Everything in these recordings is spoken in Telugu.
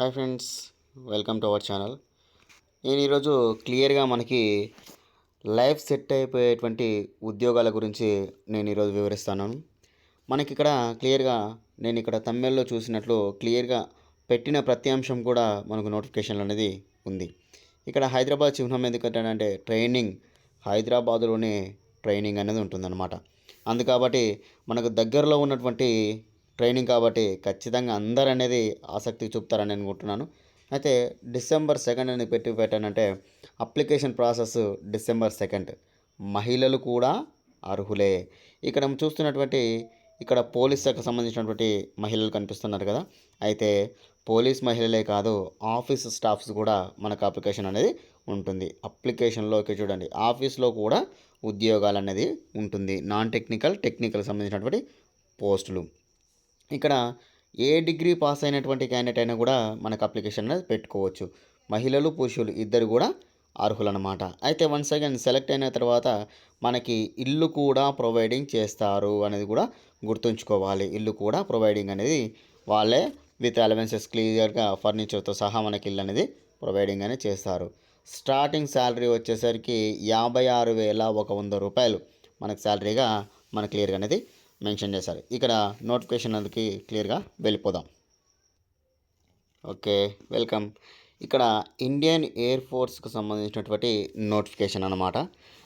Hi friends welcome to our channel. నేను ఈరోజు క్లియర్గా మనకి లైఫ్ సెట్ అయిపోయేటువంటి ఉద్యోగాల గురించి నేను ఈరోజు వివరిస్తాను. మనకి ఇక్కడ క్లియర్గా నేను ఇక్కడ తమిళ్ళో చూసినట్లు క్లియర్గా పెట్టిన ప్రతి అంశం కూడా మనకు నోటిఫికేషన్ అనేది ఉంది. ఇక్కడ హైదరాబాద్ చిహ్నం ఎందుకంటే ట్రైనింగ్ హైదరాబాదులోనే ట్రైనింగ్ అనేది ఉంటుందన్నమాట. అందుకబట్టి మనకు దగ్గరలో ఉన్నటువంటి ట్రైనింగ్ కాబట్టి ఖచ్చితంగా అందరు అనేది ఆసక్తి చూపుతారని అనుకుంటున్నాను. అయితే డిసెంబర్ సెకండ్ అని పెట్టి పెట్టానంటే అప్లికేషన్ ప్రాసెస్ డిసెంబర్ సెకండ్. మహిళలు కూడా అర్హులే. ఇక్కడ మనం చూస్తున్నటువంటి ఇక్కడ పోలీస్ శాఖకు సంబంధించినటువంటి మహిళలు కనిపిస్తున్నారు కదా. అయితే పోలీస్ మహిళలే కాదు ఆఫీస్ స్టాఫ్స్ కూడా మనకు అప్లికేషన్ అనేది ఉంటుంది. అప్లికేషన్లోకి చూడండి ఆఫీస్లో కూడా ఉద్యోగాలు అనేది ఉంటుంది. నాన్ టెక్నికల్ టెక్నికల్ సంబంధించినటువంటి పోస్టులు. ఇక్కడ ఏ డిగ్రీ పాస్ అయినటువంటి క్యాండిడేట్ అయినా కూడా మనకు అప్లికేషన్ అనేది పెట్టుకోవచ్చు. మహిళలు పురుషులు ఇద్దరు కూడా అర్హులన్నమాట. అయితే వన్స్ అగైన్ సెలెక్ట్ అయిన తర్వాత మనకి ఇల్లు కూడా ప్రొవైడింగ్ చేస్తారు అనేది కూడా గుర్తుంచుకోవాలి. ఇల్లు కూడా ప్రొవైడింగ్ అనేది వాళ్ళే విత్ అలవెన్సెస్ క్లియర్గా ఫర్నిచర్తో సహా మనకి ఇల్లు అనేది ప్రొవైడింగ్ అనేది చేస్తారు. స్టార్టింగ్ శాలరీ వచ్చేసరికి యాభై ఆరు వేల ఒక వంద రూపాయలు మనకు శాలరీగా మన క్లియర్గా అనేది మెన్షన్ చేశారు. ఇక్కడ నోటిఫికేషన్ అందుకి క్లియర్గా వెళ్ళిపోదాం. Okay welcome. ఇక్కడ ఇండియన్ ఎయిర్ ఫోర్స్కి సంబంధించినటువంటి నోటిఫికేషన్ అనమాట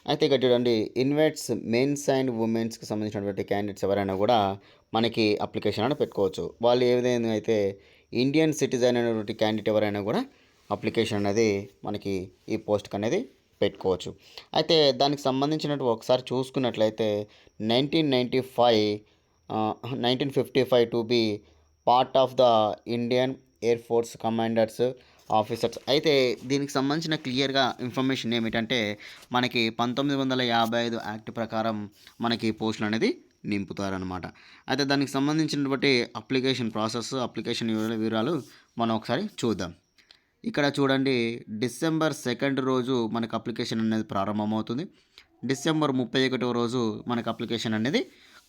అయితే ఇక్కడ చూడండి ఇన్వైట్స్ మెన్స్ అండ్ ఉమెన్స్కి సంబంధించినటువంటి క్యాండిడేట్స్ ఎవరైనా కూడా మనకి అప్లికేషన్ అని పెట్టుకోవచ్చు. వాళ్ళు ఏ విధంగా అయితే ఇండియన్ సిటిజన్ అనేటువంటి క్యాండిడేట్ ఎవరైనా కూడా అప్లికేషన్ అనేది మనకి ఈ పోస్ట్కి అనేది పెట్టుకోవచ్చు. అయితే దానికి సంబంధించినట్టు ఒకసారి చూసుకున్నట్లయితే nineteen ninety five nineteen fifty five to be part of the Indian Air Force commanders officers. అయితే దీనికి సంబంధించిన క్లియర్గా ఇన్ఫర్మేషన్ ఏమిటంటే మనకి పంతొమ్మిది వందల యాభై ఐదు యాక్ట్ ప్రకారం మనకి పోస్టులు అనేది నింపుతారనమాట అయితే దానికి సంబంధించినటువంటి అప్లికేషన్ ప్రాసెస్ అప్లికేషన్ వివరాలు మనం ఒకసారి చూద్దాం. ఇక్కడ చూడండి డిసెంబర్ సెకండ్ రోజు మనకు అప్లికేషన్ అనేది ప్రారంభమవుతుంది. డిసెంబర్ ముప్పై ఒకటో రోజు మనకు అప్లికేషన్ అనేది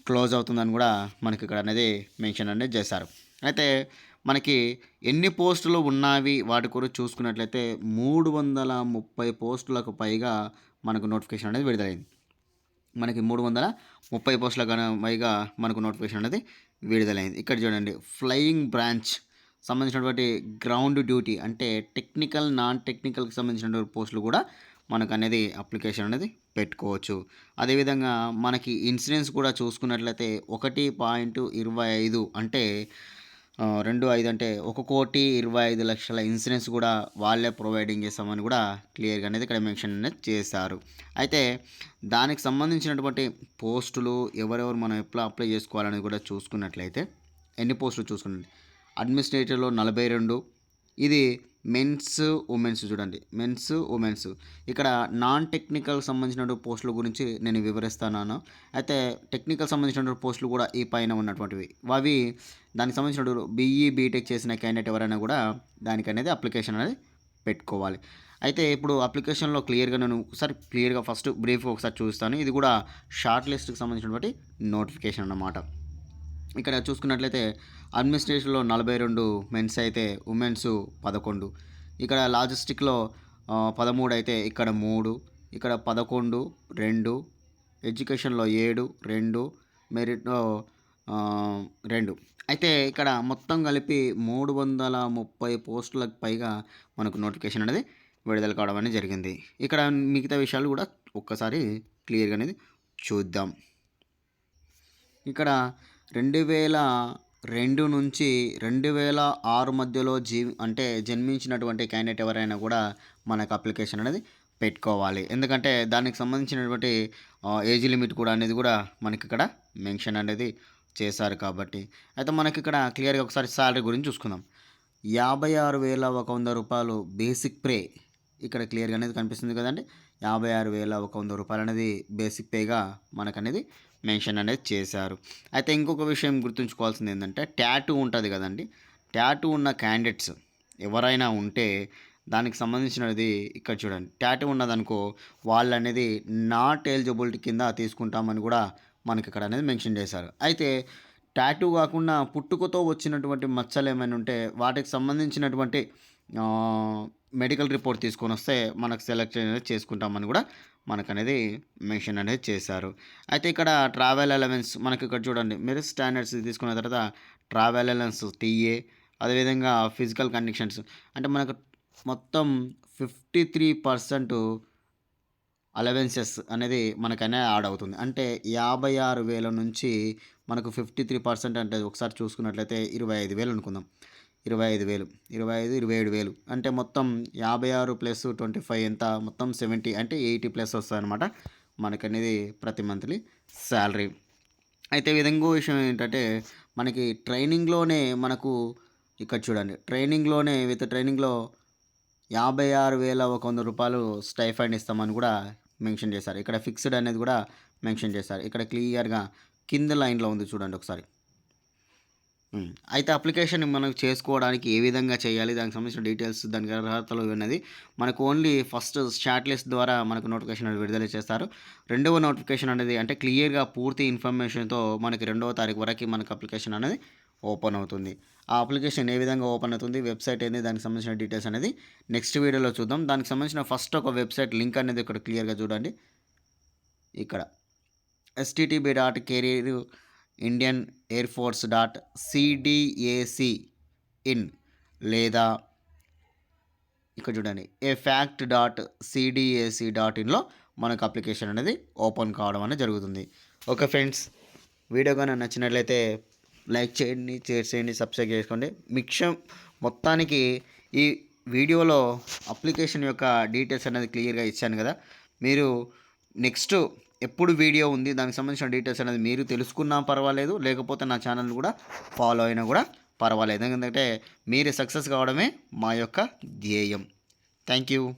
క్లోజ్ అవుతుందని కూడా మనకి ఇక్కడ అనేది మెన్షన్ అనేది చేశారు. అయితే మనకి ఎన్ని పోస్టులు ఉన్నవి వాటి గురించి చూసుకున్నట్లయితే మూడు వందల ముప్పై పోస్టులకు పైగా మనకు నోటిఫికేషన్ అనేది విడుదలైంది. మనకి మూడు వందల ముప్పై పోస్టులకు పైగా మనకు నోటిఫికేషన్ అనేది విడుదలైంది. ఇక్కడ చూడండి ఫ్లయింగ్ బ్రాంచ్ సంబంధించినటువంటి గ్రౌండ్ డ్యూటీ అంటే టెక్నికల్ నాన్ టెక్నికల్కి సంబంధించినటువంటి పోస్టులు కూడా మనకు అనేది అప్లికేషన్ అనేది పెట్టుకోవచ్చు. అదేవిధంగా మనకి ఇన్సూరెన్స్ కూడా చూసుకున్నట్లయితే ఒకటి పాయింట్ ఇరవై ఐదు అంటే రెండు ఐదు అంటే ఒక కోటి ఇరవై ఐదు లక్షల ఇన్సూరెన్స్ కూడా వాళ్ళే ప్రొవైడింగ్ చేస్తామని కూడా క్లియర్గా అనేది ఇక్కడ మెన్షన్ అనేది చేశారు. అయితే దానికి సంబంధించినటువంటి పోస్టులు ఎవరెవరు మనం ఎట్లా అప్లై చేసుకోవాలని కూడా చూసుకున్నట్లయితే ఎన్ని పోస్టులు చూసుకున్నట్టు అడ్మినిస్ట్రేటివ్లో నలభై రెండు. ఇది మెన్స్ ఉమెన్స్ చూడండి. Men's women's. ఇక్కడ నాన్ టెక్నికల్ సంబంధించిన పోస్టుల గురించి నేను వివరిస్తున్నాను. అయితే టెక్నికల్ సంబంధించిన పోస్టులు కూడా ఈ పైన ఉన్నటువంటివి. అవి దానికి సంబంధించిన బీఈ బీటెక్ చేసిన క్యాండిడేట్ ఎవరైనా కూడా దానికి అనేది అప్లికేషన్ అనేది పెట్టుకోవాలి. అయితే ఇప్పుడు అప్లికేషన్లో క్లియర్గా నేను ఒకసారి క్లియర్గా ఫస్ట్ బ్రీఫ్గా ఒకసారి చూస్తాను. ఇది కూడా షార్ట్ లిస్ట్కి సంబంధించినటువంటి నోటిఫికేషన్ అన్నమాట. ఇక్కడ చూసుకున్నట్లయితే అడ్మినిస్ట్రేషన్లో నలభై రెండు మెన్స్ అయితే ఉమెన్స్ పదకొండు. ఇక్కడ లాజిస్టిక్లో పదమూడు అయితే ఇక్కడ మూడు ఇక్కడ పదకొండు రెండు ఎడ్యుకేషన్లో ఏడు రెండు మెరిట్లో రెండు. అయితే ఇక్కడ మొత్తం కలిపి మూడు వందల ముప్పై పోస్టులకు పైగా మనకు నోటిఫికేషన్ అనేది విడుదల కావడం అనేది జరిగింది. ఇక్కడ మిగతా విషయాలు కూడా ఒక్కసారి క్లియర్గా అనేది చూద్దాం. ఇక్కడ రెండు వేల రెండు నుంచి రెండు వేల ఆరు మధ్యలో జీ అంటే జన్మించినటువంటి క్యాండిడేట్ ఎవరైనా కూడా మనకు అప్లికేషన్ అనేది పెట్టుకోవాలి. ఎందుకంటే దానికి సంబంధించినటువంటి ఏజ్ లిమిట్ కూడా అనేది కూడా మనకి ఇక్కడ మెన్షన్ అనేది చేశారు కాబట్టి. అయితే మనకి ఇక్కడ క్లియర్గా ఒకసారి శాలరీ గురించి చూసుకుందాం. యాభై ఆరు వేల ఒక వంద రూపాయలు బేసిక్ ప్రే ఇక్కడ క్లియర్గా అనేది కనిపిస్తుంది కదండి. యాభై ఆరు వేల ఒక వంద రూపాయలు అనేది బేసిక్ పేగా మనకనేది మెన్షన్ అనేది చేశారు. అయితే ఇంకొక విషయం గుర్తుంచుకోవాల్సింది ఏంటంటే ట్యాటూ ఉంటుంది కదండి. ట్యాటూ ఉన్న క్యాండిడేట్స్ ఎవరైనా ఉంటే దానికి సంబంధించినది ఇక్కడ చూడండి. ట్యాటూ ఉన్నదనుకో వాళ్ళు అనేది నాట్ ఎలిజిబిలిటీ కింద తీసుకుంటామని కూడా మనకి ఇక్కడ అనేది మెన్షన్ చేశారు. అయితే ట్యాటూ కాకుండా పుట్టుకతో వచ్చినటువంటి మచ్చలు ఏమైనా ఉంటే వాటికి సంబంధించినటువంటి మెడికల్ రిపోర్ట్ తీసుకొని వస్తే మనకు సెలెక్ట్ అనేది చేసుకుంటామని కూడా మనకు అనేది మెన్షన్ అనేది చేశారు. అయితే ఇక్కడ ట్రావెల్ అలవెన్స్ మనకి ఇక్కడ చూడండి మీరు స్టాండర్డ్స్ తీసుకున్న తర్వాత ట్రావెల్ అలవెన్స్ టీఏ అదేవిధంగా ఫిజికల్ కండిషన్స్ అంటే మనకు మొత్తం ఫిఫ్టీ త్రీ పర్సెంట్ అలవెన్సెస్ అనేది మనకనే యాడ్ అవుతుంది. అంటే యాభై ఆరు వేల నుంచి మనకు ఫిఫ్టీ త్రీ పర్సెంట్ అంటే ఒకసారి చూసుకున్నట్లయితే ఇరవై ఐదు వేలు అనుకుందాం. ఇరవై ఐదు వేలు ఇరవై ఐదు ఇరవై ఏడు వేలు. అంటే మొత్తం యాభై ఆరు ప్లస్ ట్వంటీ ఫైవ్ ఎంత? మొత్తం సెవెంటీ అంటే ఎయిటీ ప్లస్ వస్తుంది అనమాట మనకనేది ప్రతి మంత్లీ శాలరీ. అయితే విధంగా విషయం ఏంటంటే మనకి ట్రైనింగ్లోనే మనకు ఇక్కడ చూడండి ట్రైనింగ్లోనే విత్ ట్రైనింగ్లో యాభై ఆరు వేల ఒక వంద రూపాయలు స్టైఫండ్ ఇస్తామని కూడా మెన్షన్ చేశారు. ఇక్కడ ఫిక్స్డ్ అనేది కూడా మెన్షన్ చేశారు. ఇక్కడ క్లియర్గా కింద లైన్లో ఉంది చూడండి ఒకసారి. అయితే అప్లికేషన్ మనం చేసుకోవడానికి ఏ విధంగా చేయాలి దానికి సంబంధించిన డీటెయిల్స్ దానికి అర్హతలు ఉన్నది మనకు ఓన్లీ ఫస్ట్ షార్ట్ లిస్ట్ ద్వారా మనకు నోటిఫికేషన్ అనేది విడుదల చేస్తారు. రెండవ నోటిఫికేషన్ అనేది అంటే క్లియర్గా పూర్తి ఇన్ఫర్మేషన్తో మనకి రెండవ తారీఖు వరకు మనకు అప్లికేషన్ అనేది ఓపెన్ అవుతుంది. ఆ అప్లికేషన్ ఏ విధంగా ఓపెన్ అవుతుంది వెబ్సైట్ ఏంది దానికి సంబంధించిన డీటెయిల్స్ అనేది నెక్స్ట్ వీడియోలో చూద్దాం. దానికి సంబంధించిన ఫస్ట్ ఒక వెబ్సైట్ లింక్ అనేది ఇక్కడ క్లియర్గా చూడండి. ఇక్కడ. ఎస్టీటీబీ dot career Indian Air Force dot CDAC in లేదా ఇక్కడ చూడండి AFCAT dot CDAC dot ఇన్లో మనకు అప్లికేషన్ అనేది ఓపెన్ కావడం అనేది జరుగుతుంది. ఓకే ఫ్రెండ్స్ వీడియో కానీ నచ్చినట్లయితే లైక్ చేయండి షేర్ చేయండి సబ్స్క్రైబ్ చేసుకోండి. మిక్షం మొత్తానికి ఈ వీడియోలో అప్లికేషన్ యొక్క డీటెయిల్స్ అనేది క్లియర్గా ఇచ్చాను కదా మీరు నెక్స్ట్ ఎప్పుడు వీడియో ఉంది దానికి సంబంధించిన డీటెయిల్స్ అనేది మీరు తెలుసుకున్నా పర్వాలేదు లేకపోతే నా ఛానల్ కూడా ఫాలో అయినా కూడా పర్వాలేదు. ఎందుకంటే మీరు సక్సెస్ కావడమే మా యొక్క ధ్యేయం. Thank you.